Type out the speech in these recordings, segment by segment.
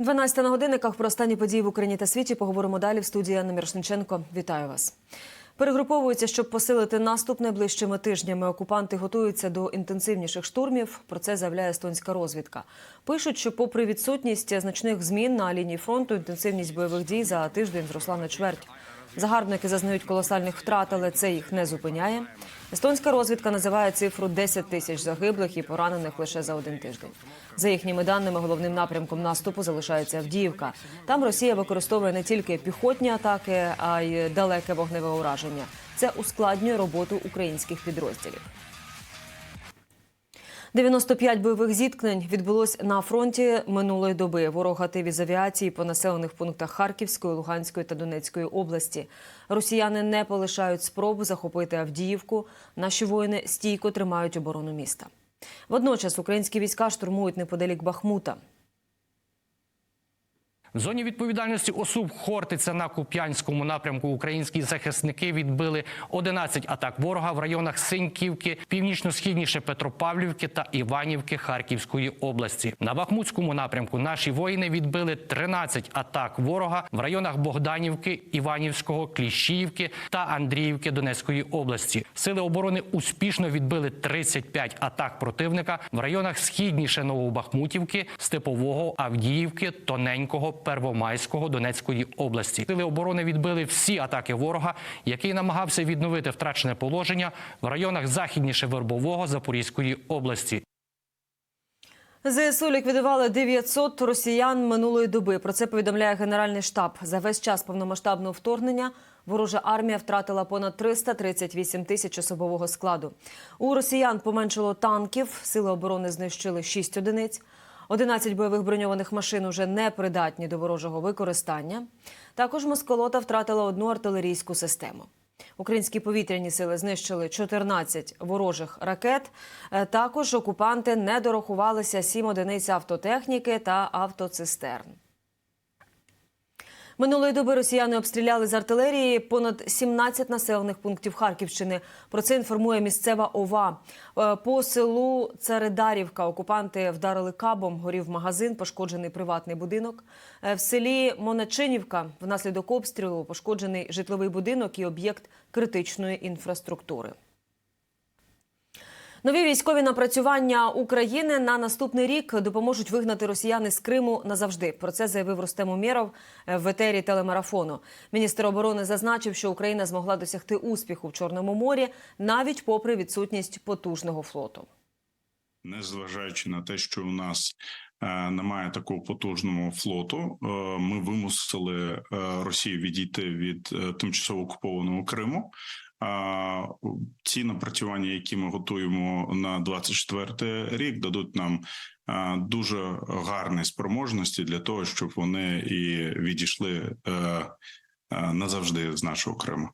12 на годинниках про останні події в Україні та світі поговоримо далі в студії Анна Мірошниченко. Вітаю вас. Перегруповуються, щоб посилити наступ найближчими тижнями. Окупанти готуються до інтенсивніших штурмів. Про це заявляє естонська розвідка. Пишуть, що, попри відсутність значних змін на лінії фронту, інтенсивність бойових дій за тиждень зросла на чверть. Загарбники зазнають колосальних втрат, але це їх не зупиняє. Естонська розвідка називає цифру 10 тисяч загиблих і поранених лише за один тиждень. За їхніми даними, головним напрямком наступу залишається Авдіївка. Там Росія використовує не тільки піхотні атаки, а й далеке вогневе ураження. Це ускладнює роботу українських підрозділів. 95 бойових зіткнень відбулось на фронті минулої доби. Ворог гатив із авіації по населених пунктах Харківської, Луганської та Донецької області. Росіяни не полишають спроб захопити Авдіївку. Наші воїни стійко тримають оборону міста. Водночас українські війська штурмують неподалік Бахмута. В зоні відповідальності осуб Хортиця на Куп'янському напрямку українські захисники відбили 11 атак ворога в районах Синьківки, північно-східніше Петропавлівки та Іванівки Харківської області. На Бахмутському напрямку наші воїни відбили 13 атак ворога в районах Богданівки, Іванівського, Кліщіївки та Андріївки Донецької області. Сили оборони успішно відбили 35 атак противника в районах східніше Новобахмутівки, Степового, Авдіївки, Тоненького. Первомайського Донецької області. Сили оборони відбили всі атаки ворога, який намагався відновити втрачене положення в районах західніше Вербового Запорізької області. ЗСУ ліквідували 900 росіян минулої доби. Про це повідомляє Генеральний штаб. За весь час повномасштабного вторгнення ворожа армія втратила понад 338 тисяч особового складу. У росіян поменшило танків. Сили оборони знищили 6 одиниць. 11 бойових броньованих машин уже не придатні до ворожого використання. Також Москолота втратила одну артилерійську систему. Українські повітряні сили знищили 14 ворожих ракет. Е, Також окупанти не дорахувалися 7 одиниць автотехніки та автоцистерн. Минулої доби росіяни обстріляли з артилерії понад 17 населених пунктів Харківщини. Про це інформує місцева ОВА. Е, По селу Царидарівка окупанти вдарили кабом, горів магазин, пошкоджений приватний будинок. Е, В селі Моначинівка внаслідок обстрілу пошкоджений житловий будинок і об'єкт критичної інфраструктури. Нові військові напрацювання України на наступний рік допоможуть вигнати росіяни з Криму назавжди. Про це заявив Рустем Умєров в етері телемарафону. Міністр оборони зазначив, що Україна змогла досягти успіху в Чорному морі навіть попри відсутність потужного флоту. Незважаючи на те, що у нас е, немає такого потужного флоту, е, ми вимусили е, Росію відійти від е, тимчасово окупованого Криму. А ці напрацювання, які ми готуємо на 24 рік, дадуть нам дуже гарні спроможності для того, щоб вони і відійшли е, е, назавжди з нашого Криму.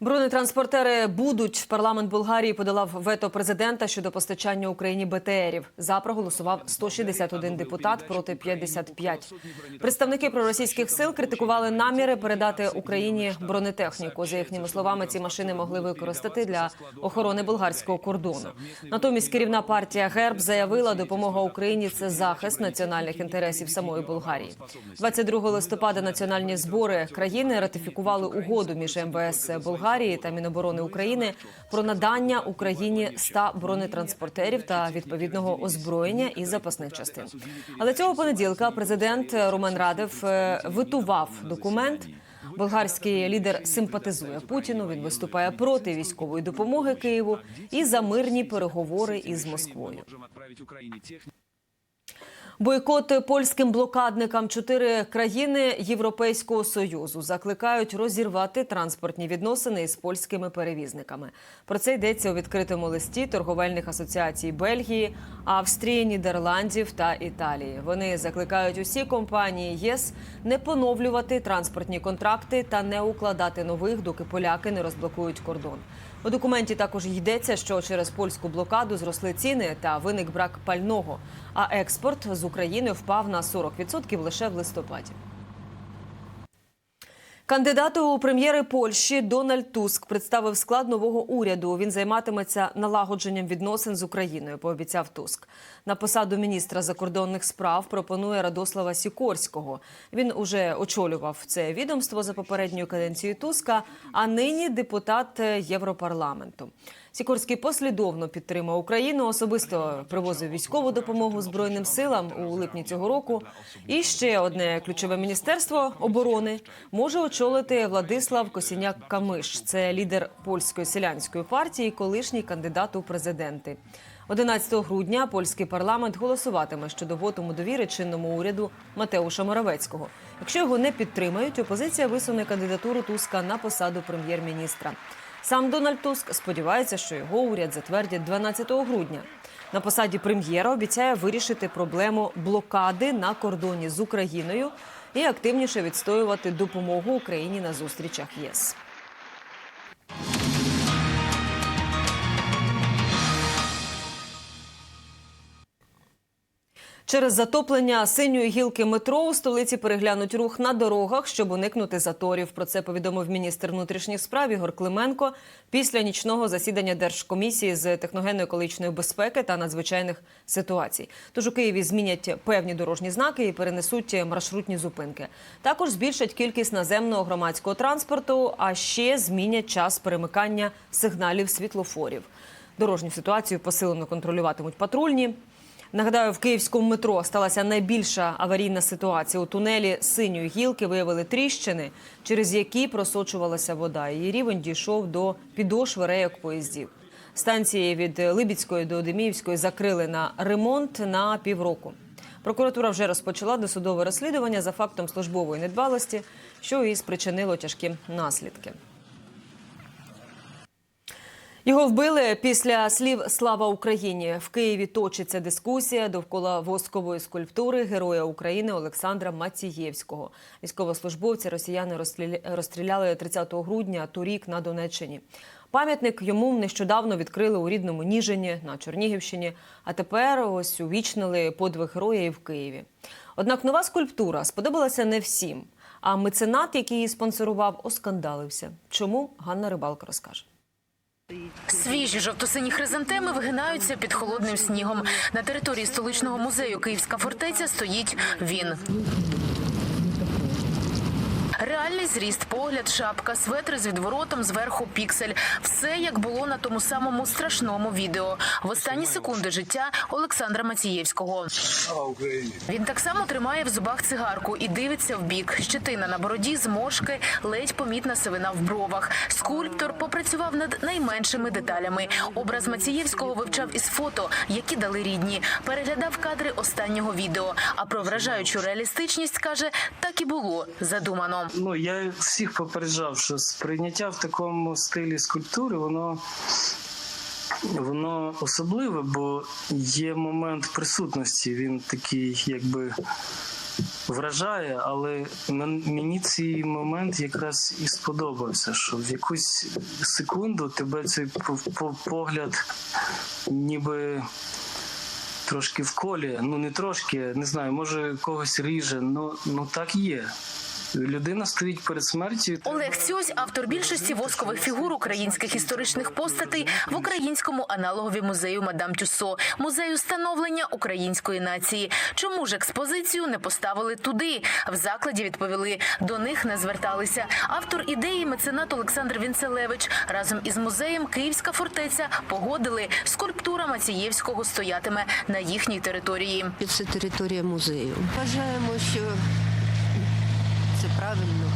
Бронетранспортери будуть. Парламент Болгарії подолав вето президента щодо постачання Україні БТРів. За проголосував 161 депутат проти 55. Представники проросійських сил критикували наміри передати Україні бронетехніку. За їхніми словами, ці машини могли використати для охорони болгарського кордону. Натомість керівна партія ГЕРБ заявила, допомога Україні це захист національних інтересів самої Болгарії. 22 листопада національні збори країни ратифікували угоду між МВС Болгарії та Міноборони України про надання Україні 100 бронетранспортерів та відповідного озброєння і запасних частин. Але цього понеділка президент Румен Радев е, витував документ. Болгарський лідер симпатизує Путіну. Він виступає проти військової допомоги Києву і за мирні переговори із Москвою. Бойкот польським блокадникам чотири країни Європейського союзу закликають розірвати транспортні відносини із польськими перевізниками. Про це йдеться у відкритому листі торговельних асоціацій Бельгії, Австрії, Нідерландів та Італії. Вони закликають усі компанії ЄС не поновлювати транспортні контракти та не укладати нових, доки поляки не розблокують кордон. У документі також йдеться, що через польську блокаду зросли ціни та виник брак пального. А експорт з України впав на 40% лише в листопаді. Кандидату у прем'єри Польщі Дональд Туск представив склад нового уряду. Він займатиметься налагодженням відносин з Україною. Пообіцяв Туск. На посаду міністра закордонних справ пропонує Радослава Сікорського. Він уже очолював це відомство за попередньою каденцією Туска, а нині депутат Європарламенту. Сікорський послідовно підтримав Україну, особисто привозив військову допомогу збройним силам у липні цього року. І ще одне ключове міністерство оборони може очолити Владислав Косіняк Камиш. Це лідер польської селянської партії, колишній кандидат у президенти. 11 грудня польський парламент голосуватиме щодо вотуму довіри чинному уряду Матеуша Моравецького. Якщо його не підтримають, опозиція висуне кандидатуру Туска на посаду прем'єр-міністра. Сам Дональд Туск сподівається, що його уряд затвердять 12 грудня. На посаді прем'єра обіцяє вирішити проблему блокади на кордоні з Україною і активніше відстоювати допомогу Україні на зустрічах ЄС. Через затоплення синьої гілки метро у столиці переглянуть рух на дорогах, щоб уникнути заторів. Про це повідомив міністр внутрішніх справ Ігор Клименко після нічного засідання Держкомісії з техногенно-екологічної безпеки та надзвичайних ситуацій. Тож у Києві змінять певні дорожні знаки і перенесуть маршрутні зупинки. Також збільшать кількість наземного громадського транспорту, а ще змінять час перемикання сигналів світлофорів. Дорожню ситуацію посилено контролюватимуть патрульні. Нагадаю, в київському метро сталася найбільша аварійна ситуація. У тунелі синьої гілки виявили тріщини, через які просочувалася вода. Її рівень дійшов до підошви рейок поїздів. Станції від Либідської до Деміївської закрили на ремонт на півроку. Прокуратура вже розпочала досудове розслідування за фактом службової недбалості, що і спричинило тяжкі наслідки. Його вбили після слів Слава Україні. В Києві точиться дискусія довкола воскової скульптури Героя України Олександра Мацієвського. Військовослужбовця росіяни розстріля- розстріляли 30 грудня торік на Донеччині. Пам'ятник йому нещодавно відкрили у рідному Ніжині на Чернігівщині. А тепер ось увічнили подвиг героя і в Києві. Однак нова скульптура сподобалася не всім. А меценат, який її спонсорував, оскандалився. Чому Ганна Рибалка розкаже. Свіжі жовто-сині хризантеми вигинаються під холодним снігом. На території столичного музею Київська фортеця стоїть він. Реальний зріст, погляд, шапка, светри з відворотом, зверху піксель. Все як було на тому самому страшному відео. В останні секунди життя Олександра Мацієвського. Він так само тримає в зубах цигарку і дивиться в бік. Щетина на бороді, зморшки, ледь помітна сивина в бровах. Скульптор попрацював над найменшими деталями. Образ Мацієвського вивчав із фото, які дали рідні. Переглядав кадри останнього відео. А про вражаючу реалістичність каже, так і було задумано. Я всіх попереджав, що сприйняття в такому стилі скульптури, воно. Воно особливе, бо є момент присутності. Він такий, якби вражає, але мені цей момент якраз і сподобався, що в якусь секунду тебе цей по- по- погляд ніби трошки в колі. Ну не трошки, не знаю, може когось ріже. Ну, ну так є. Людина стоїть перед смертю. Олег Цьось – автор більшості воскових фігур українських історичних постатей в українському аналогові музею Мадам Тюссо, музею становлення української нації. Чому ж експозицію не поставили туди? В закладі відповіли, до них не зверталися. Автор ідеї меценат Олександр Вінцелевич разом із музеєм Київська фортеця погодили, скульптура Мацієвського стоятиме на їхній території. Це територія музею. Вважаємо, що правильно,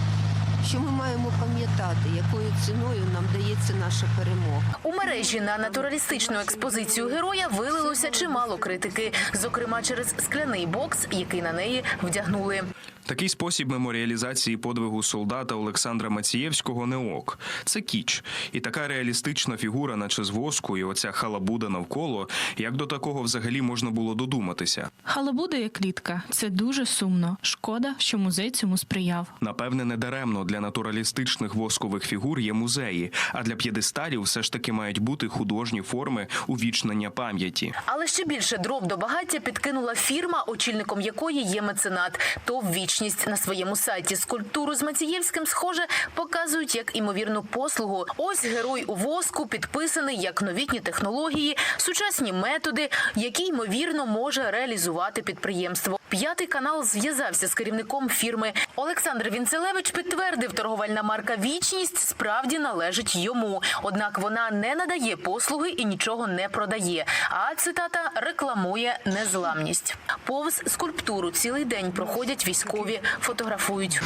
що ми маємо пам'ятати, якою ціною нам дається наша перемога. У мережі на натуралістичну експозицію героя вилилося чимало критики, зокрема через скляний бокс, який на неї вдягнули. Такий спосіб меморіалізації подвигу солдата Олександра Мацієвського не ок. Це кіч. І така реалістична фігура, наче з воску, і оця халабуда навколо. Як до такого взагалі можна було додуматися? Халабуда як клітка. Це дуже сумно. Шкода, що музей цьому сприяв. Напевне, недаремно для натуралістичних воскових фігур є музеї, а для п'єдесталів все ж таки мають бути художні форми увічнення пам'яті. Але ще більше дров до багаття підкинула фірма, очільником якої є меценат. То ввічні вічність на своєму сайті скульптуру з Мацієвським, схоже, показують як імовірну послугу. Ось герой у воску підписаний як новітні технології, сучасні методи, які ймовірно може реалізувати підприємство. П'ятий канал зв'язався з керівником фірми. Олександр Вінцелевич підтвердив, торговельна марка Вічність справді належить йому. Однак вона не надає послуги і нічого не продає. А цитата рекламує незламність. Повз скульптуру цілий день проходять військові, фотографують.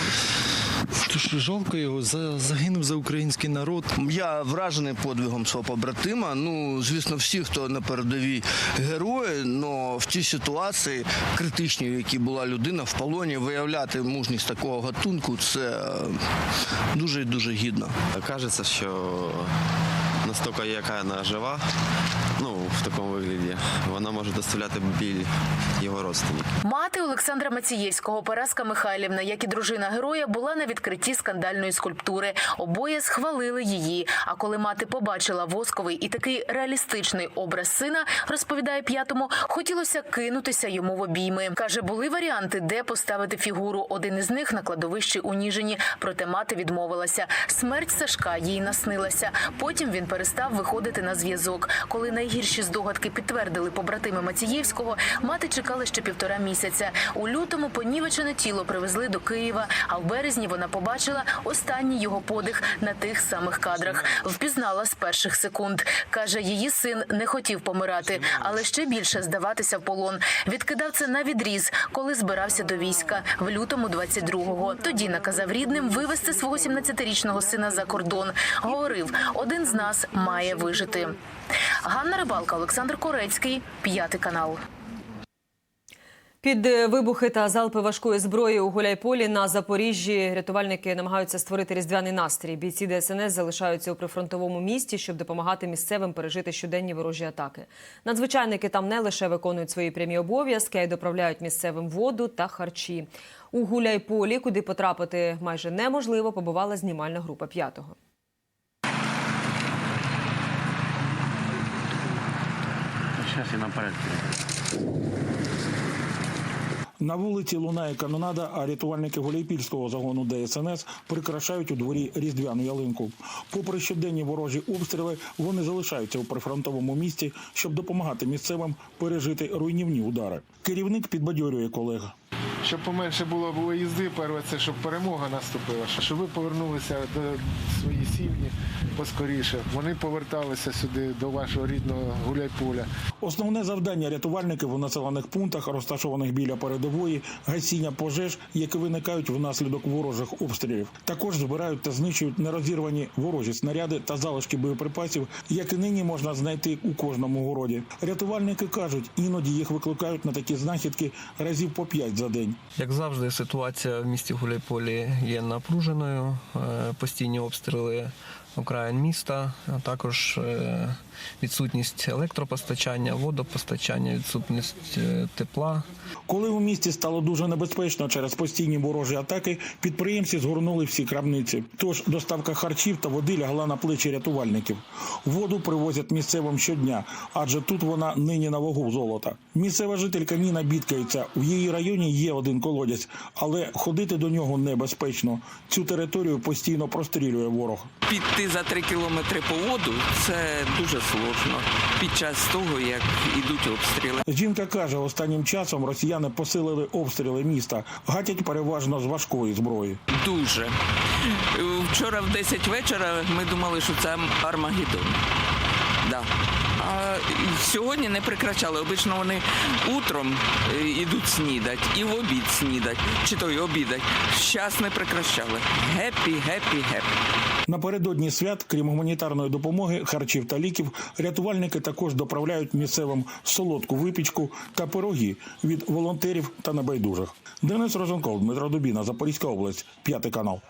Тож жалко його за загинув за український народ. Я вражений подвигом свого побратима. Ну, звісно, всі, хто на передовій герої, але в цій ситуації критичній, в якій була людина в полоні, виявляти мужність такого гатунку це е, дуже і дуже гідно. Кажется, що настільки яка вона жива, ну, в такому вигляді, вона може доставляти біль його родственників. Мати Олександра Мацієвського, Параска Михайлівна, як і дружина героя, була на відкритті скандальної скульптури. Обоє схвалили її. А коли мати побачила восковий і такий реалістичний образ сина, розповідає п'ятому, хотілося кинутися йому в обійми. каже, були варіанти, де поставити фігуру. Один із них на кладовищі у Ніжині. Проте мати відмовилася. Смерть Сашка їй наснилася. Потім він перестав виходити на зв'язок. Коли найгірші здогадки підтвердили побратими Мацієвського, мати чекала ще півтора місяця. У лютому понівечене тіло привезли до Києва. А в березні вона побачила останній його подих на тих самих кадрах. Впізнала з перших секунд. каже, її син не хотів помирати, але ще більше здаватися в полон. Відкидав це на відріз, коли збирався до війська в лютому 22-го. Тоді наказав рідним вивезти свого 17-річного сина за кордон. Говорив, один з нас має вижити. Ганна Рибалка, Олександр Корецький, п'ятий канал. Під е, вибухи та залпи важкої зброї у Гуляйполі на Запоріжжі рятувальники намагаються створити різдвяний настрій. Бійці ДСНС залишаються у прифронтовому місті, щоб допомагати місцевим пережити щоденні ворожі атаки. Надзвичайники там не лише виконують свої прямі обов'язки, а й доправляють місцевим воду та харчі. У Гуляйполі, куди потрапити майже неможливо, побувала знімальна група п'ятого. На вулиці лунає канонада, а рятувальники Гуляйпільського загону ДСНС прикрашають у дворі різдвяну ялинку. Попри щоденні ворожі обстріли, вони залишаються у прифронтовому місті, щоб допомагати місцевим пережити руйнівні удари. Керівник підбадьорює колег. Щоб поменше було виїзди, перше це щоб перемога наступила, щоб ви повернулися до своїх сім'ї поскоріше. Вони поверталися сюди до вашого рідного гуляйполя. Основне завдання рятувальників у населених пунктах, розташованих біля передової, гасіння пожеж, які виникають внаслідок ворожих обстрілів. Також збирають та знищують нерозірвані ворожі снаряди та залишки боєприпасів, які нині можна знайти у кожному городі. Рятувальники кажуть, іноді їх викликають на такі знахідки разів по п'ять за день. Як завжди, ситуація в місті Гуляйполі є напруженою. Е, Постійні обстріли окраїн міста, а також е, відсутність електропостачання, водопостачання, відсутність е, тепла. Коли у місті стало дуже небезпечно через постійні ворожі атаки, підприємці згорнули всі крамниці. Тож доставка харчів та води лягла на плечі рятувальників. Воду привозять місцевим щодня, адже тут вона нині на вагу золота. Місцева жителька Ніна бідкається. У її районі є один колодязь, але ходити до нього небезпечно. Цю територію постійно прострілює ворог. Піти за три кілометри по воду це дуже сложно під час того, як ідуть обстріли. Жінка каже, останнім часом росіяни посилили обстріли міста, гатять переважно з важкої зброї. Дуже вчора в 10 вечора ми думали, що це Армагеддон. Да. А сьогодні не прикрачали. Обично вони утром е, ідуть снідать і в обід снідать, чи то й обідать. Щас не прикращали. Гепі, гепі, гепі. Напередодні свят, крім гуманітарної допомоги, харчів та ліків, рятувальники також доправляють місцевим солодку випічку та пироги від волонтерів та небайдужих. Денис Розенков, Дмитро Дубіна, Запорізька область, п'ятий канал.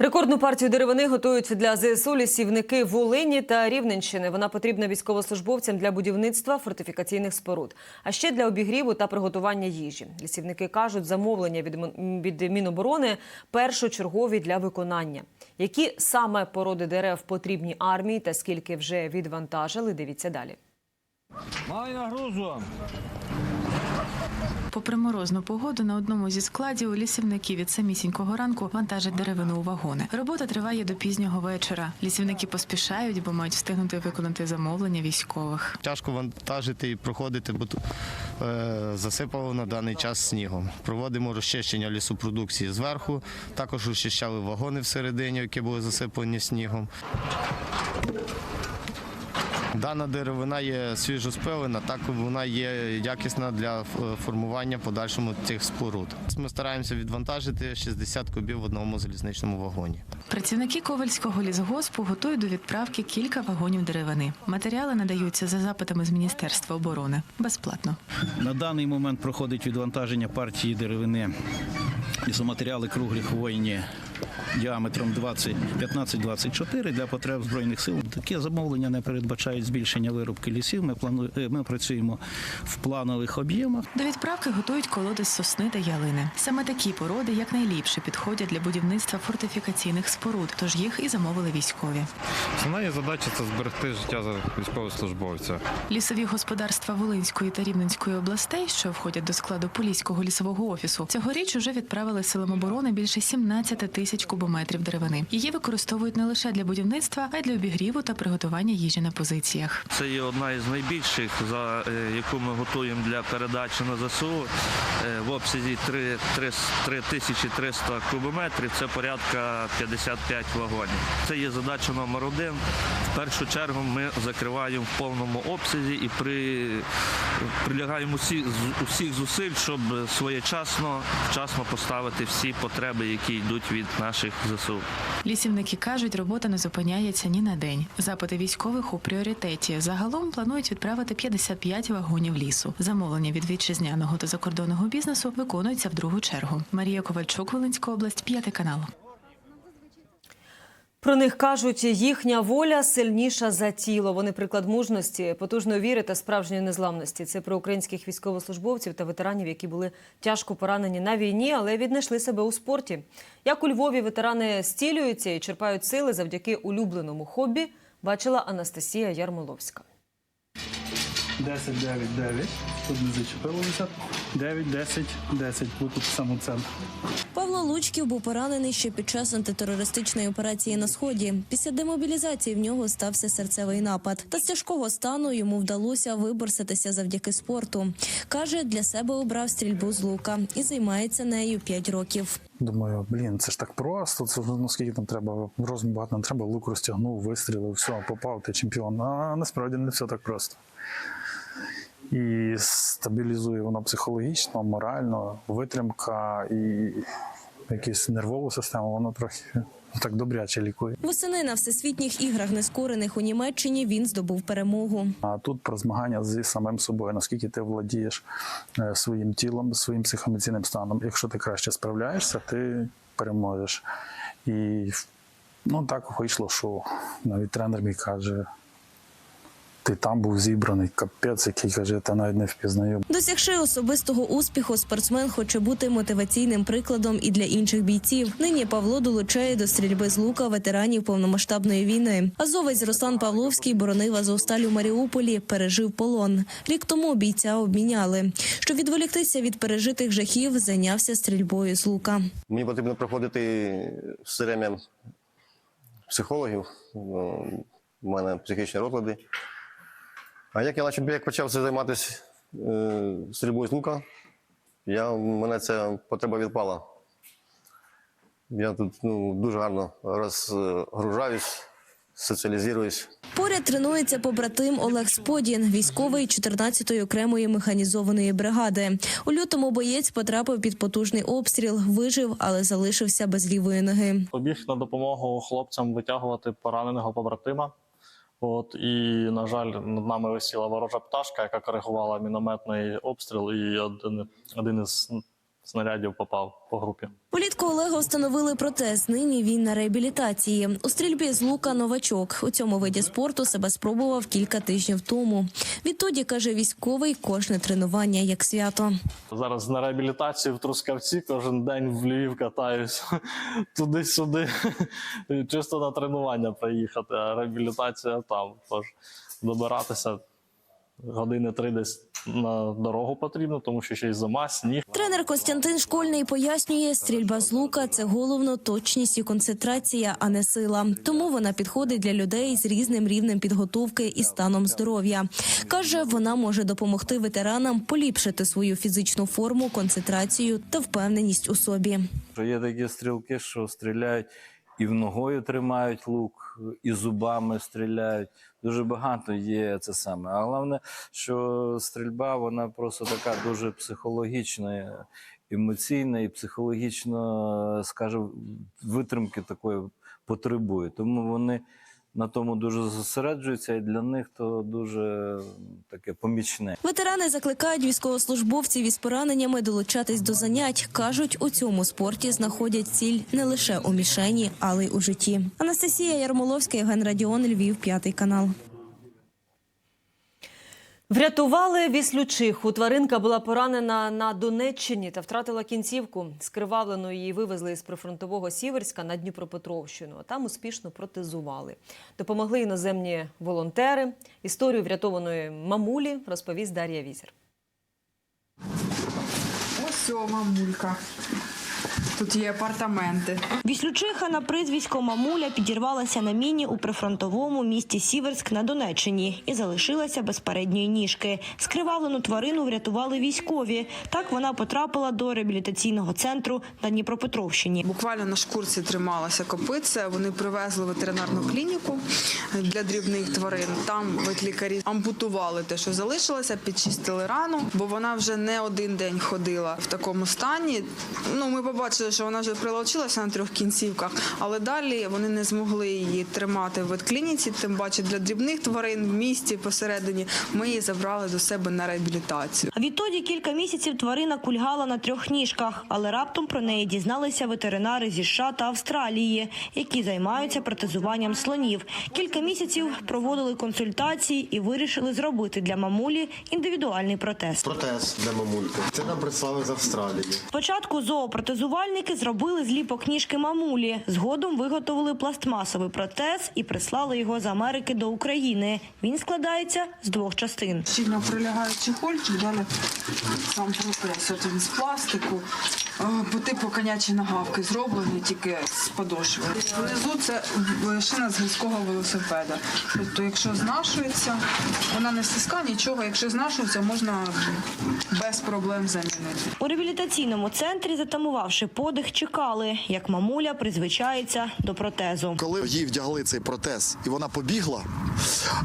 Рекордну партію деревини готують для ЗСУ лісівники Волині та Рівненщини. Вона потрібна військовослужбовцям для будівництва фортифікаційних споруд, а ще для обігріву та приготування їжі. Лісівники кажуть, замовлення від Мін- від Міноборони першочергові для виконання. Які саме породи дерев потрібні армії та скільки вже відвантажили? Дивіться далі. Попри морозну погоду, на одному зі складів лісівники від самісінького ранку вантажать деревину у вагони. Робота триває до пізнього вечора. Лісівники поспішають, бо мають встигнути виконати замовлення військових. Тяжко вантажити і проходити, бо е, засипало на даний час снігом. Проводимо розчищення лісопродукції зверху, також розчищали вагони всередині, які були засипані снігом. Дана деревина є свіжоспилена, так вона є якісна для е, формування подальшому цих споруд. Ми стараємося відвантажити 60 кубів в одному залізничному вагоні. Працівники Ковальського лісгоспу готують до відправки кілька вагонів деревини. Матеріали надаються за запитами з Міністерства оборони безплатно. На даний момент проходить відвантаження партії деревини. Лісоматеріали круглі хвойні діаметром 15-24 для потреб збройних сил. Таке замовлення не передбачають збільшення вирубки лісів. Ми плану... е, ми працюємо в планових об'ємах. До відправки готують колоди з сосни та ялини. Саме такі породи якнайліпше підходять для будівництва фортифікаційних споруд, тож їх і замовили військові. Основна її задача це зберегти життя військовослужбовця. Лісові господарства Волинської та Рівненської областей, що входять до складу Поліського лісового офісу, цьогоріч уже відправили силам оборони більше 17 тисяч кубометрів деревини. Її використовують не лише для будівництва, а й для обігріву та приготування їжі на позиціях. Це є одна із найбільших, за е, яку ми готуємо для передачі на ЗСУ е, в обсязі 3, 3, 3300 кубометрів. Це порядка 55 вагонів. Це є задача номер один. В першу чергу ми закриваємо в повному обсязі і при, прилягаємо усі, з- усіх зусиль, щоб своєчасно, вчасно поставити всі потреби, які йдуть від наших ЗСУ. Лісівники кажуть, робота не зупиняється ні на день. Запити військових у пріоритеті. Загалом планують відправити 55 вагонів лісу. Замовлення від вітчизняного та закордонного бізнесу виконуються в другу чергу. Марія Ковальчук, Волинська область, п'ятий канал. Про них кажуть, їхня воля сильніша за тіло. Вони приклад мужності, потужної віри та справжньої незламності. Це про українських військовослужбовців та ветеранів, які були тяжко поранені на війні, але віднайшли себе у спорті. Як у Львові ветерани стілюються і черпають сили завдяки улюбленому хобі, бачила Анастасія Ярмоловська. 10, 9, 9. Тут не зачепилося. 9, 10, 10. Ось тут саме Павло Лучків був поранений ще під час антитерористичної операції на сході. Після демобілізації в нього стався серцевий напад. Та з тяжкого стану йому вдалося виборситися завдяки спорту. каже, для себе обрав стрільбу з лука і займається нею 5 років. Думаю, блін, це ж так просто. Це ж, ну там треба, розум багато не треба, лук розтягнув, вистрілив, все, попав, ти чемпіон. А насправді не все так просто. І стабілізує воно психологічно, морально, витримка і якусь нервову систему, воно трохи так добряче лікує. Восени на всесвітніх іграх нескорених у Німеччині він здобув перемогу. А тут про змагання зі самим собою, наскільки ти владієш е, своїм тілом, своїм психоемоційним станом. Якщо ти краще справляєшся, ти переможеш. І ну так вийшло, що навіть тренер мій каже. Ти там був зібраний капець, який каже, тебе навіть не впізнаю. Досягши особистого успіху, спортсмен хоче бути мотиваційним прикладом і для інших бійців. Нині Павло долучає до стрільби з лука ветеранів повномасштабної війни. Азовець Руслан Павловський боронив Азовсталь у Маріуполі, пережив полон. Рік тому бійця обміняли. Щоб відволіктися від пережитих жахів, зайнявся стрільбою з лука. Мені потрібно проходити все время психологів. У мене психічні розлади. А як я почав, як почав займатися е, стрільбою з лука, я, мене ця потреба відпала. Я тут ну, дуже гарно розгружаюсь, соціалізуюсь. Поряд тренується побратим Олег Сподін, військовий 14-ї окремої механізованої бригади. У лютому боєць потрапив під потужний обстріл, вижив, але залишився без лівої ноги. побіг на допомогу хлопцям витягувати пораненого побратима. От і на жаль, над нами висіла ворожа пташка, яка коригувала мінометний обстріл, і один, один із снарядів попав по групі. Влітку Олега встановили протез. Нині він на реабілітації. У стрільбі з лука новачок. У цьому виді спорту себе спробував кілька тижнів тому. Відтоді каже військовий, кожне тренування як свято. Зараз на реабілітації в Трускавці кожен день в Львів катаюсь туди-сюди. Чисто на тренування приїхати, а реабілітація там. Тож добиратися години три десь на дорогу потрібно, тому що ще й зима, сніг. Тренер Костянтин Школьний пояснює, стрільба з лука це головно точність і концентрація, а не сила. Тому вона підходить для людей з різним рівнем підготовки і станом здоров'я. Каже, вона може допомогти ветеранам поліпшити свою фізичну форму, концентрацію та впевненість у собі. Є такі стрілки, що стріляють і в ногою тримають лук, і зубами стріляють. Дуже багато є це саме. А головне, що стрільба вона просто така дуже психологічна, емоційна і психологічно, скажу, витримки такої потребує. Тому вони на тому дуже зосереджуються, і для них то дуже таке помічне. Ветерани закликають військовослужбовців із пораненнями долучатись до занять. кажуть, у цьому спорті знаходять ціль не лише у мішені, але й у житті. Анастасія Ярмоловська, Євген Радіон, Львів, п'ятий канал. Врятували віслючиху. Тваринка була поранена на Донеччині та втратила кінцівку. Скривавлену її вивезли із прифронтового Сіверська на Дніпропетровщину. а Там успішно протезували. Допомогли іноземні волонтери. Історію врятованої мамулі розповість Дар'я Візер. Ось мамулька. Тут є апартаменти. Віслючиха на прізвисько Мамуля підірвалася на міні у прифронтовому місті Сіверськ на Донеччині і залишилася без передньої ніжки. Скривавлену тварину врятували військові. Так вона потрапила до реабілітаційного центру на Дніпропетровщині. Буквально на шкурці трималася копиця. Вони привезли ветеринарну клініку для дрібних тварин. Там ветлікарі ампутували те, що залишилося, підчистили рану, бо вона вже не один день ходила в такому стані. Ну, ми побачили, що вона вже прилучилася на трьох кінцівках, але далі вони не змогли її тримати в ветклініці. Тим паче для дрібних тварин в місті посередині ми її забрали до себе на реабілітацію. Відтоді кілька місяців тварина кульгала на трьох ніжках, але раптом про неї дізналися ветеринари зі США та Австралії, які займаються протезуванням слонів. Кілька місяців проводили консультації і вирішили зробити для мамулі індивідуальний протез. Протез для мамульки. Це нам прислали з Австралії. Спочатку зоопротезувальники зробили зліпок ніжки мамулі. Згодом виготовили пластмасовий протез і прислали його з Америки до України. Він складається з двох частин. Сильно прилягає чехольчик, далі сам протез. От він з пластику. Е, По типу конячі нагавки зроблені тільки з подошви. Внизу це шина з гірського велосипеда. Тобто, якщо знашується, вона не стиска нічого. Якщо знашується, можна без проблем замінити. У реабілітаційному центрі, затамувавши подих, чекали, як мамуля призвичається до протезу. Коли їй вдягли цей протез, і вона побігла,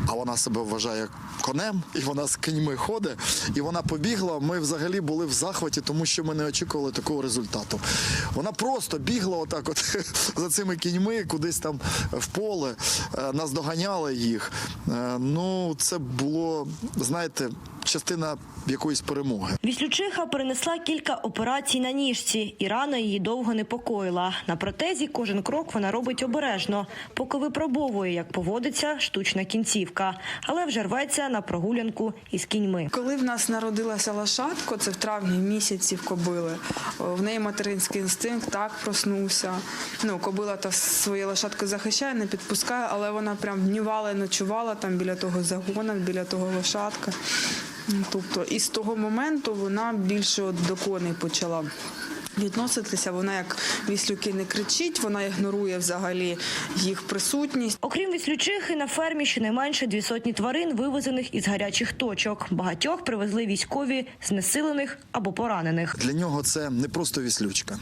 а вона себе вважає конем, і вона з кіньми ходить, і вона побігла. Ми взагалі були в захваті, тому що ми не очікували такого результату. Вона просто бігла отак, от за цими кіньми, кудись там в поле, наздоганяла наздоганяли їх. Е, Ну, це було, знаєте, частина якоїсь перемоги. Віслючиха перенесла кілька операцій на ніжці, і рана її довго непокоїла. На протезі кожен крок вона робить обережно, поки випробовує, як поводиться штучна кінцівка, але вже рветься на прогулянку із кіньми. Коли в нас народилася лошадко, це в травні місяці в кобили. В неї материнський інстинкт так проснувся. Ну, кобила та своє лошадку захищає, не підпускає, але вона прям днювала і ночувала там біля того загона, біля того лошадка. Тобто, і з того моменту вона більше до коней почала. Відноситися, вона як віслюки не кричить, вона ігнорує взагалі їх присутність. Окрім віслючихи, на фермі щонайменше дві сотні тварин, вивезених із гарячих точок. Багатьох привезли військові знесилених або поранених. Для нього це не просто віслючка.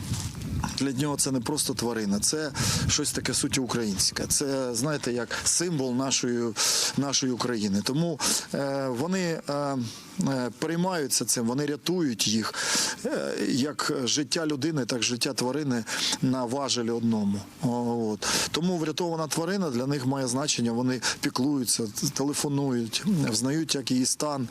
Для нього це не просто тварина, це щось таке суті українське. Це знаєте, як символ нашої, нашої України. Тому е, вони е, е, переймаються цим, вони рятують їх е, як життя людини, так і життя тварини на важелі одному. От. Тому врятована тварина для них має значення. Вони піклуються, телефонують, взнають, як її стан,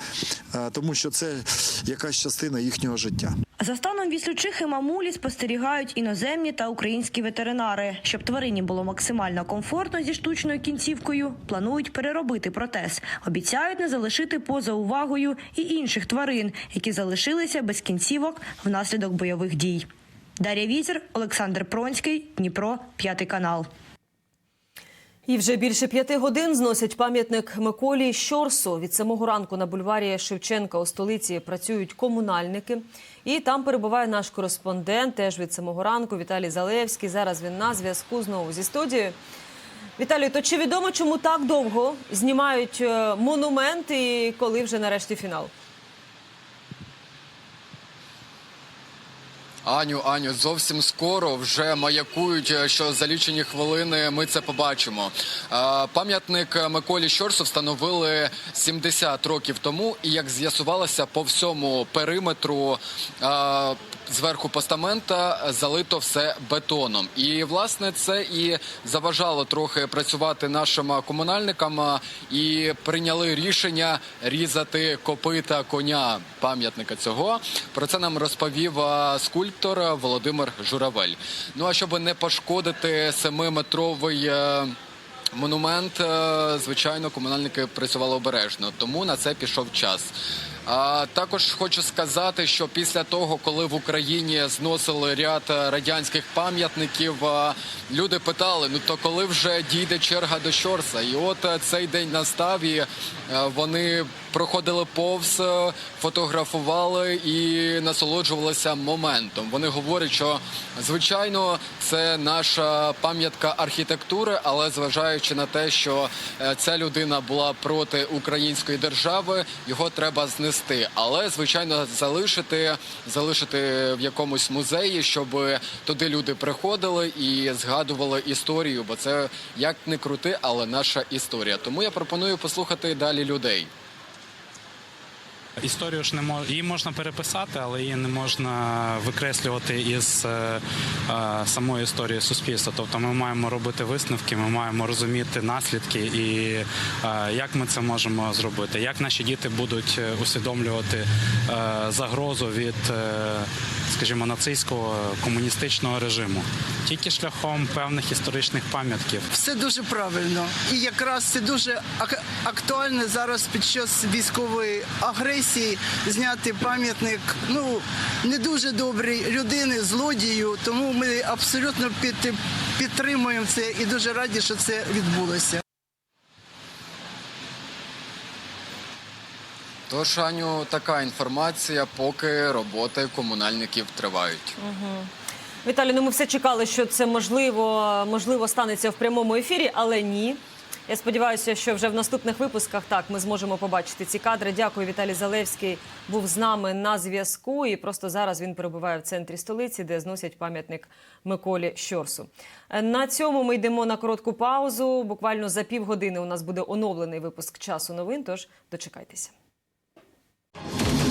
е, тому що це якась частина їхнього життя. За станом віслючихи мамулі спостерігають іноземні та українські ветеринари. Щоб тварині було максимально комфортно зі штучною кінцівкою, планують переробити протез. Обіцяють не залишити поза увагою і інших тварин, які залишилися без кінцівок внаслідок бойових дій. Дар'я Візер, Олександр Пронський, Дніпро, п'ятий канал. І вже більше п'яти годин зносять пам'ятник Миколі Щорсу. Від самого ранку на бульварі Шевченка у столиці працюють комунальники. І там перебуває наш кореспондент, теж від самого ранку, Віталій Залевський. Зараз він на зв'язку знову зі студією. Віталій, то чи відомо, чому так довго знімають е, монумент і коли вже нарешті фінал? Аню, Аню, зовсім скоро вже маякують, е, що за лічені хвилини ми це побачимо. Е, Пам'ятник Миколі Щорсу встановили 70 років тому, і як з'ясувалося, по всьому периметру е, зверху постамента залито все бетоном. І власне це і заважало трохи працювати нашим комунальникам і прийняли рішення різати копита коня пам'ятника цього. Про це нам розповів скульптор Володимир Журавель. Ну а щоб не пошкодити семиметровий е, монумент, е, звичайно, комунальники працювали обережно, тому на це пішов час. А також хочу сказати, що після того, коли в Україні зносили ряд е, радянських пам'ятників, е, люди питали: ну то коли вже дійде черга до Щорса? І от е, цей день настав, і вони проходили повз, фотографували і насолоджувалися моментом. Вони говорять, що звичайно це наша пам'ятка архітектури, але зважаючи на те, що ця людина була проти української держави, його треба знести. Але звичайно залишити, залишити в якомусь музеї, щоб туди люди приходили і згадували історію, бо це як не крути, але наша історія. Тому я пропоную послухати далі людей. Історію ж не мож... її можна переписати, але її не можна викреслювати із е, е, самої історії суспільства. Тобто ми маємо робити висновки, ми маємо розуміти наслідки і е, як ми це можемо зробити, як наші діти будуть е, усвідомлювати е, загрозу від, е, скажімо, нацистського комуністичного режиму, тільки шляхом певних історичних пам'ятків. Все дуже правильно, і якраз це дуже ак- актуально зараз під час військової агресії зняти пам'ятник ну не дуже добрій людини, злодію. Тому ми абсолютно під, підтримуємо це і дуже раді, що це відбулося. Тож, Аню, така інформація, поки роботи комунальників тривають. Угу. Віталій, ну ми все чекали, що це можливо, можливо станеться в прямому ефірі, але ні. Я сподіваюся, що вже в наступних випусках так ми зможемо побачити ці кадри. Дякую, Віталій Залевський був з нами на зв'язку. І просто зараз він перебуває в центрі столиці, де зносять пам'ятник Миколі Щорсу. На цьому ми йдемо на коротку паузу. Буквально за півгодини у нас буде оновлений випуск часу новин. Тож дочекайтеся. you